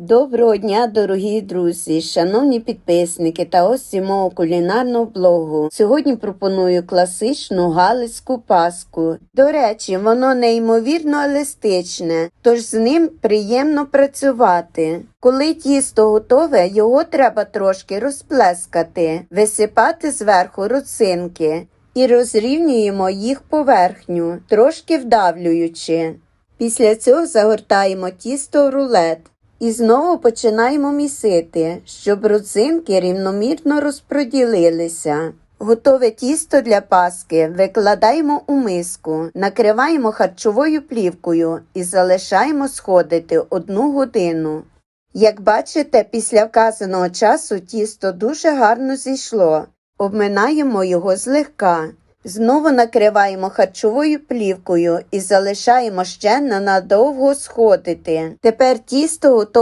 Доброго дня, дорогі друзі, шановні підписники та гості мого кулінарного блогу. Сьогодні пропоную класичну галицьку паску. До речі, воно неймовірно еластичне, тож з ним приємно працювати. Коли тісто готове, його треба трошки розплескати, висипати зверху роцинки і розрівнюємо їх поверхню, трошки вдавлюючи. Після цього загортаємо тісто в рулет. І знову починаємо місити, щоб родзинки рівномірно розподілилися. Готове тісто для паски викладаємо у миску, накриваємо харчовою плівкою і залишаємо сходити одну годину. Як бачите, після вказаного часу тісто дуже гарно зійшло. Обминаємо його злегка. Знову накриваємо харчовою плівкою і залишаємо ще ненадовго сходити. Тепер тісто готове